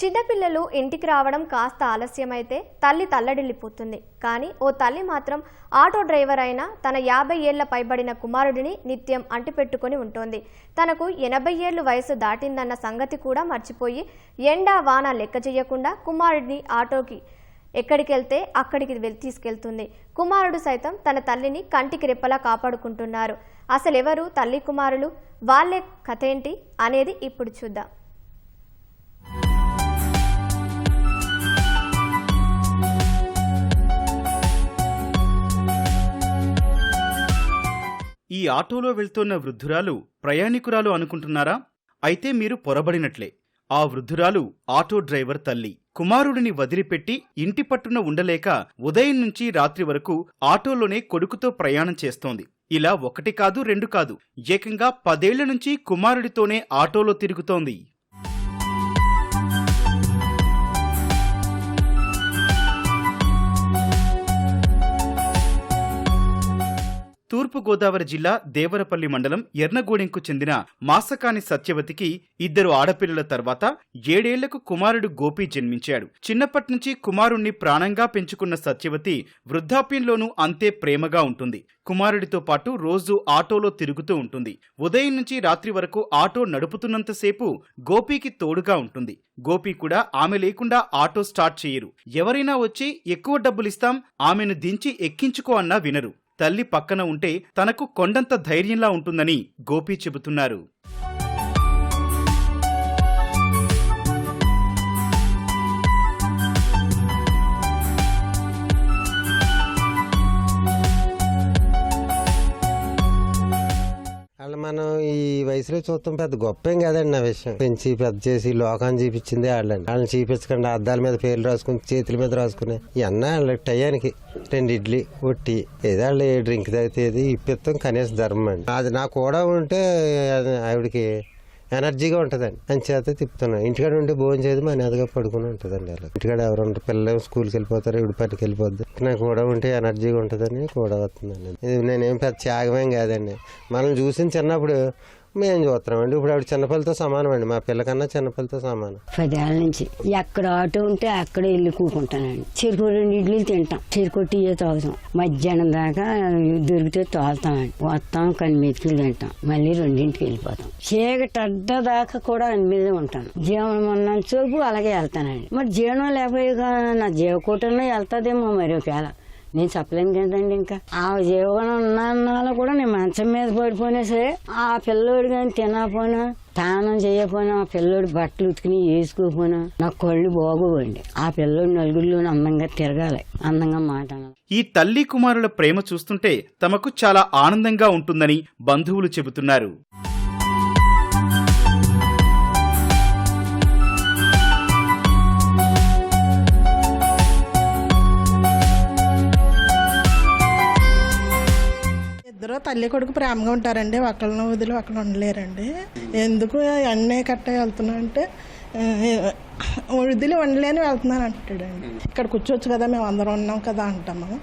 చిన్నపిల్లలు ఇంటికి రావడం కాస్త ఆలస్యమైతే తల్లి తల్లడిల్లిపోతుంది. కానీ ఓ తల్లి మాత్రం ఆటో డ్రైవర్ అయిన తన యాభై ఏళ్ళ పైబడిన కుమారుడిని నిత్యం అంటిపెట్టుకొని ఉంటోంది. తనకు ఎనభై ఏళ్ళు వయసు దాటిందన్న సంగతి కూడా మర్చిపోయి ఎండా వాన లెక్క చేయకుండా కుమారుడిని ఆటోకి ఎక్కడికెళ్తే అక్కడికి వెళ్ళి తీసుకెళ్తుంది. కుమారుడు సైతం తన తల్లిని కంటికి రెప్పలా కాపాడుకుంటున్నారు. అసలెవరు తల్లి కుమారులు? వాళ్ళే కథ ఏంటి అనేది ఇప్పుడు చూద్దాం. ఆటోలో వెళ్తున్న వృద్ధురాలు ప్రయాణికురాలు అనుకుంటున్నారా? అయితే మీరు పొరబడినట్లే. ఆ వృద్ధురాలు ఆటో డ్రైవర్ తల్లి. కుమారుడిని వదిలిపెట్టి ఇంటి పట్టున ఉండలేక ఉదయం నుంచి రాత్రి వరకు ఆటోలోనే కొడుకుతో ప్రయాణం చేస్తోంది. ఇలా ఒకటి కాదు రెండు కాదు. ఏకంగా పదేళ్ళ నుంచి కుమారుడితోనే ఆటోలో తిరుగుతోంది. తూర్పుగోదావరి జిల్లా దేవరపల్లి మండలం ఎర్నగూడెంకు చెందిన మాసకాని సత్యవతికి ఇద్దరు ఆడపిల్లల తర్వాత ఏడేళ్ళకు కుమారుడు గోపి జన్మించాడు. చిన్నప్పటి నుంచి కుమారుణ్ణి ప్రాణంగా పెంచుకున్న సత్యవతి వృద్ధాప్యంలోనూ అంతే ప్రేమగా ఉంటుంది. కుమారుడితో పాటు రోజు ఆటోలో తిరుగుతూ ఉంటుంది. ఉదయం నుంచి రాత్రి వరకు ఆటో నడుపుతున్నంతసేపు గోపీకి తోడుగా ఉంటుంది. గోపి కూడా ఆమె లేకుండా ఆటో స్టార్ట్ చేయరు. ఎవరైనా వచ్చి ఎక్కువ డబ్బులిస్తాం ఆమెను దించి ఎక్కించుకో అన్నా వినరు. తల్లి పక్కన ఉంటే తనకు కొండంత ధైర్యంలా ఉంటుందని గోపి చెబుతున్నారు. అసలు మనం ఈ వయసులో చూస్తాం పెద్ద గొప్ప ఏం ఆ నా విషయం. పెంచి పెద్ద చేసి లోకాన్ని చూపించింది వాళ్ళని వాళ్ళని చూపించకుండా అద్దాల మీద పేర్లు రాసుకుని చేతుల మీద రాసుకుని ఇవన్నీ వాళ్ళకి టయానికి రెండు ఇడ్లీ ఒట్టి ఏదో వాళ్ళు ఏ డ్రింక్ తాగితే ఏది ఇప్పిస్తాం కనీస ధర్మం అండి. అది నాకు కూడా ఉంటే ఆవిడకి ఎనర్జీగా ఉంటుందండి. అని చేత తిప్పుతున్నాను ఇంటికాడ ఉంటే భోజనం చేయదు మా ఎదగా పడుకుని ఉంటుందండి అలా. ఇంటికాడ ఎవరు ఉంటారు పిల్లలు స్కూల్కి వెళ్ళిపోతారు ఇవి పనికి వెళ్ళిపోద్ది. నాకు కూడా ఉంటే ఎనర్జీగా ఉంటుందని కూడా వస్తుందండి. ఇది నేనేం పెద్ద త్యాగమేం కాదండి. మనం చూసిన చిన్నప్పుడు మేము చూస్తున్నామండి ఇప్పుడు ఆవిడ చిన్నపిల్లతో సమానం అండి మా పిల్లకన్నా చిన్నపిల్లతో సమానం. పదేళ్ళ నుంచి ఎక్కడ ఆటో ఉంటే అక్కడ వెళ్ళి కూకుంటానండి. చెరుకు రెండు ఇడ్లీలు తింటాం. చెరుకు టీయే తాగుతాం. మధ్యాహ్నం దాకా దొరికితే తోలుతామండి వస్తాం కానీ మెతుకులు తింటాం. మళ్ళీ రెండింటికి వెళ్ళిపోతాం. చీకటి అడ్డ దాకా కూడా అని మీద ఉంటాను. జీవనం ఉన్న చూపు అలాగే వెళ్తానండి. మరి జీవనం లేకపోయేగా నా జీవకూటంలో వెళ్తాదేమో మరి ఒకవేళ. నేను చెప్పలేను కదండి ఇంకా? ఆ జీవనం ఉన్నాళ్ళు కూడా నేను మంచం మీద పడిపోయినా సరే ఆ పిల్లోడు కానీ తినకపోయినా స్నానం చేయకపోయినా ఆ పిల్లోడు బట్టలు ఉతుకుని వేసుకోకపోయినా నా కళ్ళు బాగోవండి. ఆ పిల్లోడు నలుగురిలో అందంగా తిరగాలి అందంగా మాట ఈ తల్లి కుమారుల ప్రేమ చూస్తుంటే తమకు చాలా ఆనందంగా ఉంటుందని బంధువులు చెబుతున్నారు. తల్లి కొడుకు ప్రేమగా ఉంటారండి. ఒకళ్ళని వదిలి ఒకళ్ళు ఉండలేరండి. ఎందుకు అన్నీ కట్ట వెళ్తున్నా అంటే వదిలి ఉండలేని వెళ్తున్నాను అంటాడండి. ఇక్కడ కూర్చోవచ్చు కదా మేము అందరం ఉన్నాం కదా అంటాము.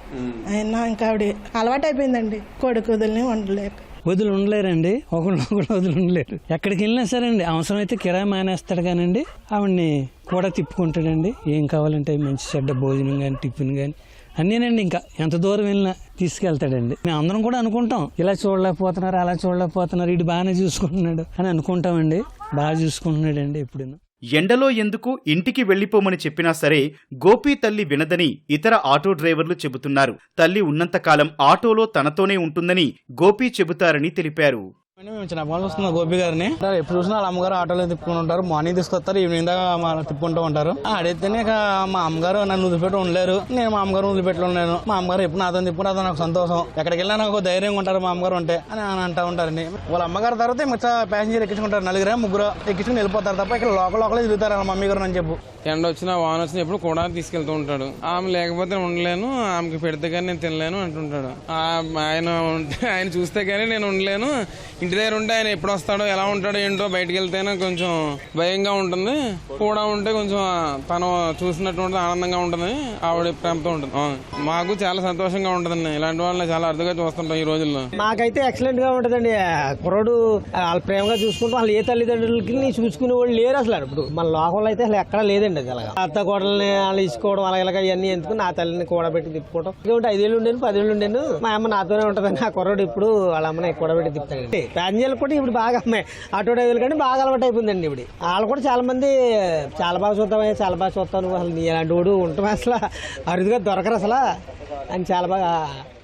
అయినా ఇంకా ఆవిడ అలవాటు అయిపోయిందండి. కొడుకు వదిలిని ఉండలేక. వదిలి ఉండలేరండి. ఒకళ్ళు ఒకళ్ళు వదిలి ఉండలేరు. ఎక్కడికి వెళ్ళినా సరే అండి అవసరమైతే కిరాయి మానేస్తాడు కానండి. ఆవిడ్ని కూడా తిప్పుకుంటాడండి. ఏం కావాలంటే మంచి చెడ్డ భోజనం కానీ టిఫిన్ కానీ అన్నీనండి ఇంకా ఎంత దూరం వెళ్ళినా తీసుకెళ్తాడండి. మేము అందరం కూడా అనుకుంటాం ఇలా చూడలేకపోతున్నారు అలా చూడలేకపోతున్నారు ఇటు బాగానే చూసుకుంటున్నాడు అని అనుకుంటామండి. బాగా చూసుకుంటున్నాడండి ఎప్పుడు ఎండలో ఎందుకు ఇంటికి వెళ్ళిపోమని చెప్పినా సరే గోపి తల్లి వినదని ఇతర ఆటో డ్రైవర్లు చెబుతున్నారు. తల్లి ఉన్నంతకాలం ఆటోలో తనతోనే ఉంటుందని గోపి చెబుతారని తెలిపారు. మేము చిన్నప్పటి వస్తున్న గోపి గారిని. ఎప్పుడు చూసినా వాళ్ళ అమ్మగారు ఆటోలో తిప్పుకుంటూ ఉంటారు మార్నింగ్ తీసుకొస్తారు ఈవినింగ్ దాకా మా తిప్పుకుంటూ ఉంటారు. అడిగితేనే ఇక మా అమ్మగారు నన్ను వదిలిపెట్టి ఉండలేరు. నేను మా అమ్మగారు వదిలిపెట్టి ఉన్నాను మా అమ్మగారు ఎప్పుడు నాతో తిప్పుకుంటే అది నాకు సంతోషం. ఎక్కడికి వెళ్ళినా నాకు ధైర్యంగా ఉంటారు మా అమ్మగారు ఉంటే అని అంటూ ఉంటారండి వాళ్ళ అమ్మగారు తర్వాత మిగతా ప్యాసింజర్ ఎక్కించుకుంటారు నలుగురే ముగ్గురు ఎక్కించుకుని వెళ్ళిపోతారు తప్ప ఇక్కడ లోకల్ లోకలే తిరుగుతారు వాళ్ళ మమ్మీ గారు అని చెప్పు. ఎండ వచ్చినా వాన వచ్చినా ఎప్పుడు కూడా తీసుకెళ్తూ ఉంటాడు. ఆమె లేకపోతే ఉండలేను ఆమెకి పెడితే కానీ నేను తినలేను అంటుంటాడు. ఆయన ఆయన చూస్తే కానీ నేను ఉండలేను ఇంటి ఇంటి దగ్గర ఉంటే ఆయన ఎప్పుడు వస్తాడో ఎలా ఉంటాడో ఏంటో బయటకు వెళ్తేనే కొంచెం భయంగా ఉంటుంది. కూడా ఉంటే కొంచెం తను చూసినట్టు ఉంటుంది ఆనందంగా ఉంటుంది. ఆవిడ ప్రేమతో ఉంటుంది. మాకు చాలా సంతోషంగా ఉంటుందండి. ఇలాంటి వాళ్ళని చాలా అరుదుగా చూస్తుంటాం ఈ రోజుల్లో. మాకైతే ఎక్సలెంట్గా ఉంటుందండి. కుర్రోడు వాళ్ళ ప్రేమగా చూసుకుంటూ వాళ్ళ ఏ తల్లిదండ్రులకి చూసుకునే వాళ్ళు లేరు అసలు ఇప్పుడు మన లోకంలో అయితే అసలు ఎక్కడా లేదండి అది అలాగా. అత్త కోడల్ని వాళ్ళు ఇసుకోవడం అలాగే ఇలాగ ఇవన్నీ ఎందుకు? నా తల్లిని కూడబెట్టి తిప్పుకోవడం ఇంకా ఐదేళ్ళు ఉండేను పదేళ్ళు ఉండేను? మా అమ్మ నాతోనే ఉంటదని ఆ కుర్రోడు ఇప్పుడు వాళ్ళ అమ్మని కూడబెట్టి తిప్పుతాడండి. ప్యాసింజర్లు కూడా ఇప్పుడు బాగా అమ్మాయి ఆటో డ్రైవర్లు కానీ బాగా అలవాటు అయిపోయిందండి ఇప్పుడు. వాళ్ళు కూడా చాలా మంది చాలా బాగా చూద్దామే చాలా బాగా చూస్తాను. అసలు నీ అలాంటి వాడు ఉంటాం అసలు. అరుదుగా దొరకరు అసలు. అని చాలా బాగా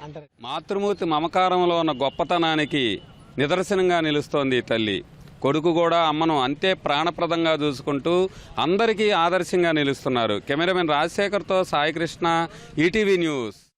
అంటారు. మాతృమూర్తి మమకారంలో ఉన్న గొప్పతనానికి నిదర్శనంగా నిలుస్తోంది తల్లి. కొడుకు కూడా అమ్మను అంతే ప్రాణప్రదంగా చూసుకుంటూ అందరికీ ఆదర్శంగా నిలుస్తున్నారు. కెమెరామెన్ రాజశేఖర్తో సాయికృష్ణ ఈటీవీ న్యూస్.